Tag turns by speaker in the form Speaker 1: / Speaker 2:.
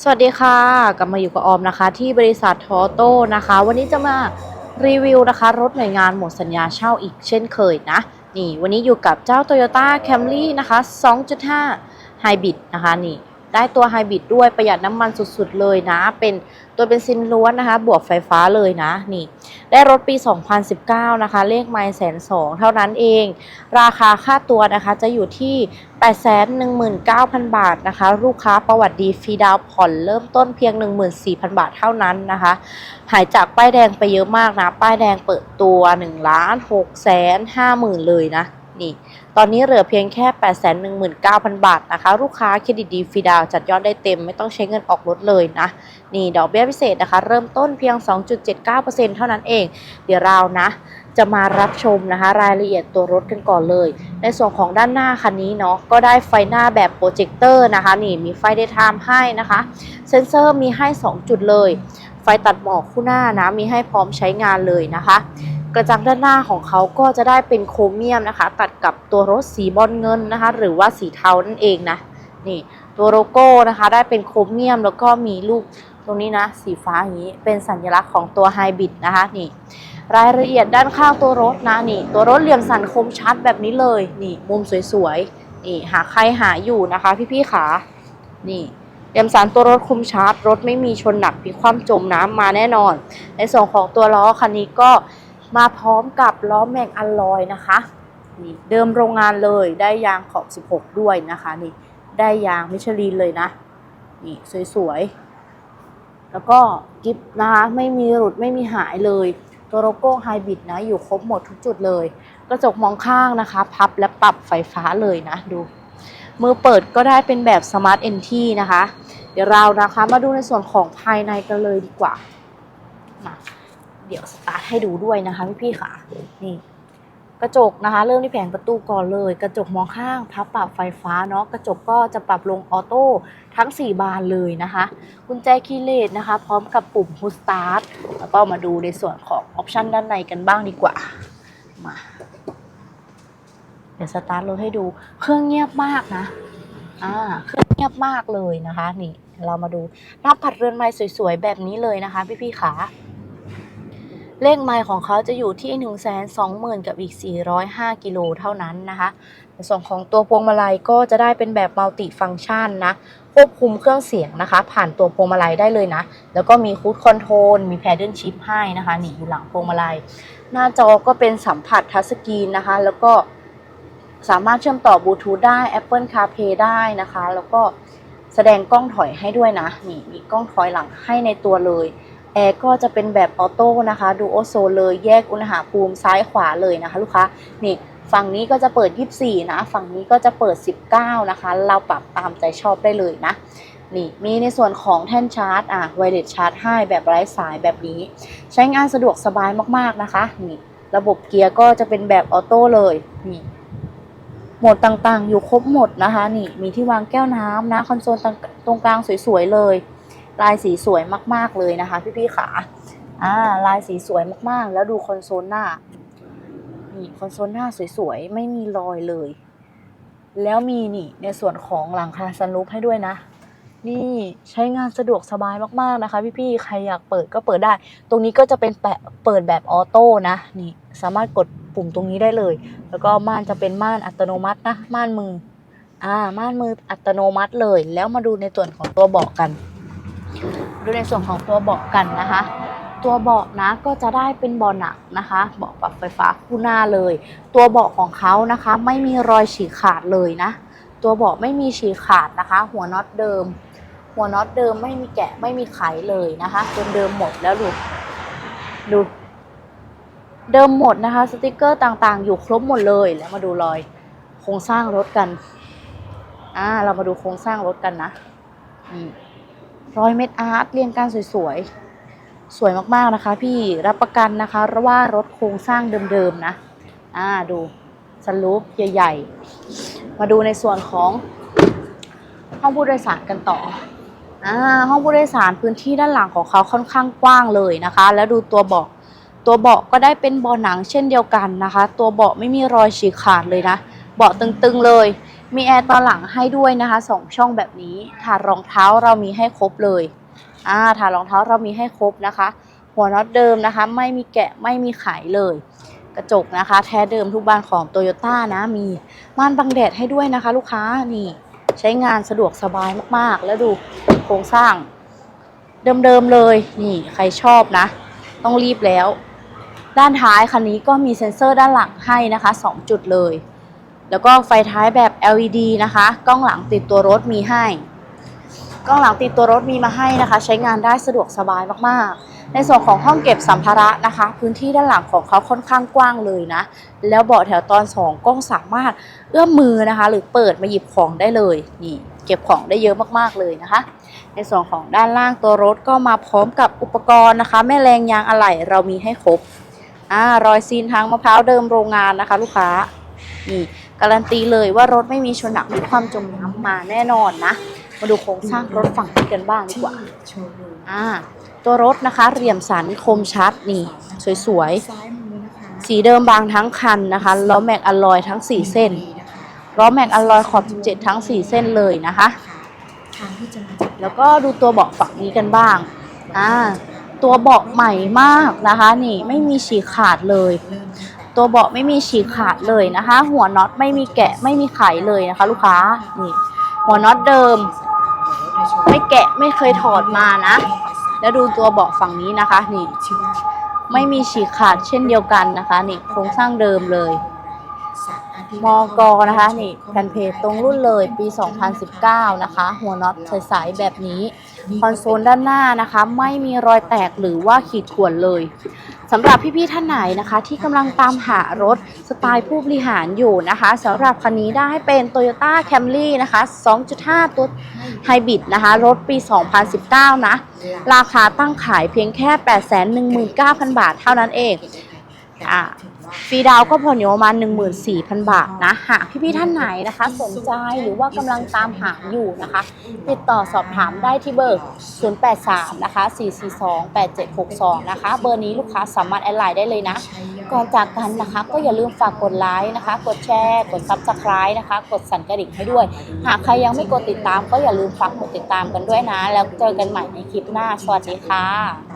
Speaker 1: สวัสดีค่ะกลับมาอยู่กับออมนะคะ ที่บริษัททอโต้นะคะ วันนี้จะมารีวิวนะคะ รถหน่วยงานหมดสัญญาเช่าอีกเช่นเคยนะ นี่ วันนี้อยู่กับเจ้า Toyota Camry นะคะ 2.5 Hybrid นะคะนี่ ได้ตัวไฮบริดด้วยประหยัดน้ำมันสุดๆเลยนะ เป็นตัวเป็นซินล้วนนะคะ บวกไฟฟ้าเลยนะนี่ ได้รถปี 2019 นะคะ เลขไมล์แสนสองเท่านั้นเอง ราคาค่าตัวนะคะจะอยู่ที่ 819,000 บาทนะคะ ลูกค้าประวัติดีฟรีดาวผ่อนเริ่มต้นเพียง 14,000 บาทเท่านั้นนะคะ หายจากป้ายแดงไปเยอะมากนะ ป้ายแดงเปิดตัว1ล้าน6แสน50,000 เลยนะ นี่ตอนนี้เหลือเพียงแค่ 819,000 บาทนะคะ ลูกค้าเครดิตดีฟรีดาวจัดยอดได้เต็มไม่ต้องใช้เงินออกรถเลยนะ นี่ดอกเบี้ยพิเศษนะคะ เริ่มต้นเพียง 2.79%เท่านั้นเอง เดี๋ยวเรานะ จะมารับชมนะคะ รายละเอียดตัวรถกันก่อนเลย ในส่วนของด้านหน้าคันนี้เนาะก็ได้ไฟหน้าแบบโปรเจคเตอร์นะคะ นี่มีไฟเดย์ไทม์ให้นะคะ เซ็นเซอร์มีให้ 2 จุดเลยไฟตัดหมอกคู่หน้านะมีให้พร้อมใช้งานเลยนะคะ กระจังด้านหน้าของเขาก็จะได้เป็นโครเมียมนะคะ ตัดกับตัวรถสีบอลเงินนะคะ หรือว่าสีเทานั่นเองนะนี่ตัวโลโก้นะคะ ได้เป็นโครเมียมแล้วก็มีลูกตรงนี้นะ สีฟ้าอย่างนี้เป็นสัญลักษณ์ของตัวไฮบริดนะคะนี่รายละเอียดด้านข้างตัวรถนะนี่ ตัวรถเหลี่ยมสันคมชัดแบบนี้เลยนี่มุมสวยๆนี่หาใครหาอยู่นะคะ พี่ๆขานี่เหลี่ยมสันตัวรถคมชัดรถไม่มีชนหนักพลิคว่ำจมน้ำมาแน่นอน ในส่วนของตัวล้อคันนี้ก็ มาพร้อมกับล้อแม็กอัลลอยนะคะนี่เดิมโรงงานเลยได้ยางขอบ 16 ด้วยนะคะนี่ได้ยางมิชลินเลยนะนี่สวยๆ แล้วก็กิฟนะคะไม่มีหลุดไม่มีหายเลย ตัวโลโก้ไฮบริดนะอยู่ครบหมดทุกจุดเลย กระจกมองข้างนะคะ พับและปรับไฟฟ้าเลยนะดู มือเปิดก็ได้เป็นแบบสมาร์ทเอนทีนะคะ เดี๋ยวเรานะคะมาดูในส่วนของภายในกันเลยดีกว่ามา เดี๋ยวสตาร์ทให้ดูด้วยนะคะพี่พี่ค่ะนี่กระจกนะคะ เริ่มที่แผงประตูก่อนเลย กระจกมองข้างพับปรับไฟฟ้าเนาะกระจกก็จะปรับลงออโต้ทั้ง 4 บานเลยนะคะกุญแจคีย์เลสนะคะ พร้อมกับปุ่ม Push Start แล้วก็มาดูในส่วนของออปชันด้านในกันบ้างดีกว่ามาเดี๋ยวสตาร์ทรถให้ดูเครื่องเงียบมากนะอ่าเครื่องเงียบมากเลยนะคะ นี่เรามาดูหน้าปัดเรือนไม้สวยๆแบบนี้เลยนะคะ พี่ๆขา เลขไมล์ของเขาจะอยู่ที่ 1 2 0 0 0 0 กับอีก 405 กิโลเท่านั้นนะคะ ส่วนของตัวพวงมาลัยก็จะได้เป็นแบบมัลติฟัง c t ชันนะ ควบคุมเครื่องเสียงนะคะ ผ่านตัวพวงมาลัยได้เลยนะ แล้วก็มีคูดคอนโทรล มีแพดเดิลชิพให้นะคะนี่อยู่หลังพวงมาลัย หน้าจอก็เป็นสัมผัสทัชสกรีนนะคะ แล้วก็สามารถเชื่อมต่อบลูทูธได้ Apple CarPlay ได้นะคะ แล้วก็แสดงกล้องถอยให้ด้วยนะ นี่มีกล้องถอยหลังให้ในตัวเลย แอร์ก็จะเป็นแบบออโต้นะคะดูโอโซเลยแยกอุณหภูมิซ้ายขวาเลยนะคะ ลูกค้านี่ฝั่งนี้ก็จะเปิด 24 นะ ฝั่งนี้ก็จะเปิด 19 นะคะ เราปรับตามใจชอบได้เลยนะ นี่มีในส่วนของแท่นชาร์จ อะไวเลสชาร์จให้แบบไร้สายแบบนี้ ใช้งานสะดวกสบายมากๆนะคะ นี่ ระบบเกียร์ก็จะเป็นแบบออโต้เลย นี่โหมดต่างๆ อยู่ครบหมดนะคะ นี่ มีที่วางแก้วน้ำนะ คอนโซลตรงกลางสวยๆเลย ลายสีสวยมากๆเลยนะคะ พี่ๆขาอ่าลายสีสวยมากๆ แล้วดูคอนโซลหน้านี่คอนโซลหน้าสวยๆ ไม่มีรอยเลย แล้วมีนี่ในส่วนของหลังคาซันรูฟให้ด้วยนะ นี่ใช้งานสะดวกสบายมากๆนะคะ พี่ๆ ใครอยากเปิดก็เปิดได้ ตรงนี้ก็จะเป็นแปะเปิดแบบออโต้นะนี่สามารถกดปุ่มตรงนี้ได้เลย แล้วก็ม่านจะเป็นม่านอัตโนมัตินะม่านมืออ่าม่านมืออัตโนมัติเลย แล้วมาดูในส่วนของตัวเบาะกัน ดูในส่วนของตัวเบาะกันนะคะ ตัวเบาะนะก็จะได้เป็นเบาะหนักนะคะเบาะปรับไฟฟ้าคู่หน้าเลย ตัวเบาะของเขานะคะ ไม่มีรอยฉีกขาดเลยนะ ตัวเบาะไม่มีฉีกขาดนะคะ หัวน็อตเดิม หัวน็อตเดิมไม่มีแกะไม่มีไขเลยนะคะจนเดิมหมดแล้วดูดูเดิมหมดนะคะสติกเกอร์ต่างๆ อยู่ครบหมดเลยแล้วมาดูรอยโครงสร้างรถกัน อ่า เรามาดูโครงสร้างรถกันนะ อืม ร้อยเม็ดอาร์ตเรียงกันสวยๆ สวยมากๆนะคะ พี่รับประกันนะคะว่ารถโครงสร้างเดิมๆนะ อ่าดูสลูปใหญ่ๆ มาดูในส่วนของห้องผู้โดยสารกันต่ออ่าห้องผู้โดยสารพื้นที่ด้านหลังของเขาค่อนข้างกว้างเลยนะคะ แล้วดูตัวเบาะตัวเบาะก็ได้เป็นเบาะหนังเช่นเดียวกันนะคะ ตัวเบาะไม่มีรอยฉีกขาดเลยนะ เบาะตึงๆเลย มีแอร์ตอนหลังให้ด้วยนะคะสองช่องแบบนี้ถาดรองเท้าเรามีให้ครบเลยอ่าถาดรองเท้าเรามีให้ครบนะคะ หัวน็อตเดิมนะคะ ไม่มีแกะไม่มีไขเลย กระจกนะคะ แท้เดิมทุกบานของโตโยต้านะ มีม่านบังแดดให้ด้วยนะคะ ลูกค้านี่ใช้งานสะดวกสบายมากๆ แล้วดูโครงสร้าง เดิมๆเลยนี่ใครชอบนะ ต้องรีบแล้ว ด้านท้ายคันนี้ก็มีเซ็นเซอร์ด้านหลังให้นะคะ 2 จุดเลย แล้วก็ไฟท้ายแบบ LED นะคะ กล้องหลังติดตัวรถมีให้ กล้องหลังติดตัวรถมีมาให้นะคะ ใช้งานได้สะดวกสบายมากๆ ในส่วนของห้องเก็บสัมภาระนะคะ พื้นที่ด้านหลังของเขาค่อนข้างกว้างเลยนะ แล้วเบาะแถวตอนสองกล้องสามารถเอื้อมมือนะคะ หรือเปิดมาหยิบของได้เลยนี่เก็บของได้เยอะมากๆเลยนะคะ ในส่วนของด้านล่างตัวรถก็มาพร้อมกับอุปกรณ์นะคะ แม่แรงยางอะไหล่เรามีให้ครบอ่ารอยซีนทางมะพร้าวเดิมโรงงานนะคะ ลูกค้านี่การันตีเลยว่ารถไม่มีชนหนักมีความจมน้ำมาแน่นอนนะ มาดูโครงสร้างรถฝั่งนี้กันบ้างดีกว่าอ่า ตัวรถนะคะเหลี่ยมสันคมชัดนี่ สวยๆ สีเดิมบางทั้งคันนะคะล้อแม็กอลลอยทั้ง 4 เส้นล้อแม็กอลลอยขอบ 17 ทั้ง 4 เส้นเลยนะคะแล้วก็ดูตัวเบาะฝั่งนี้กันบ้างอ่าตัวเบาะใหม่มากนะคะ นี่ไม่มีฉีกขาดเลย
Speaker 2: ตั
Speaker 1: วเบาะไม่มีฉีกขาดเลยนะคะ หัวน็อตไม่มีแกะไม่มีไขเลยนะคะ ลูกค้านี่หัวน็อตเดิม ไม่แกะไม่เคยถอดมานะ แล้วดูตัวเบาะฝั่งนี้นะคะ นี่ ไม่มีฉีกขาดเช่นเดียวกันนะคะ นี่โครงสร้างเดิมเลย มกนะคะนี่แผ่นเพจตรงรุ่นเลยปี 2019 นะคะ หัวน็อตใสๆแบบนี้ คอนโซลด้านหน้านะคะ ไม่มีรอยแตกหรือว่าขีดข่วนเลยสำหรับพี่ๆท่านไหนนะคะ ที่กำลังตามหารถสไตล์ผู้บริหารอยู่นะคะสำหรับคันนี้ได้เป็น Toyota Camry นะคะ 2.5 ตัวไฮบริดนะคะ รถปี 2019 นะ ราคาตั้งขายเพียงแค่ 819,000 บาทเท่านั้นเอง อ่า ฟรีดาวน์ก็ผ่อนอยู่ประมาณ14,000 บาทนะหากพี่ๆท่านไหนนะคะ สนใจหรือว่ากำลังตามหาอยู่นะคะ ติดต่อสอบถามได้ที่เบอร์ 083 นะคะ 442 8762 นะคะ เบอร์นี้ลูกค้าสามารถแอดไลน์ได้เลยนะ ก่อนจากกันนะคะ ก็อย่าลืมฝากกดไลค์นะคะ กดแชร์ กด Subscribe นะคะ กดสั่นกระดิ่งให้ด้วย หากใครยังไม่กดติดตามก็อย่าลืมฝากกดติดตามกันด้วยนะ แล้วเจอกันใหม่ในคลิปหน้า สวัสดีค่ะ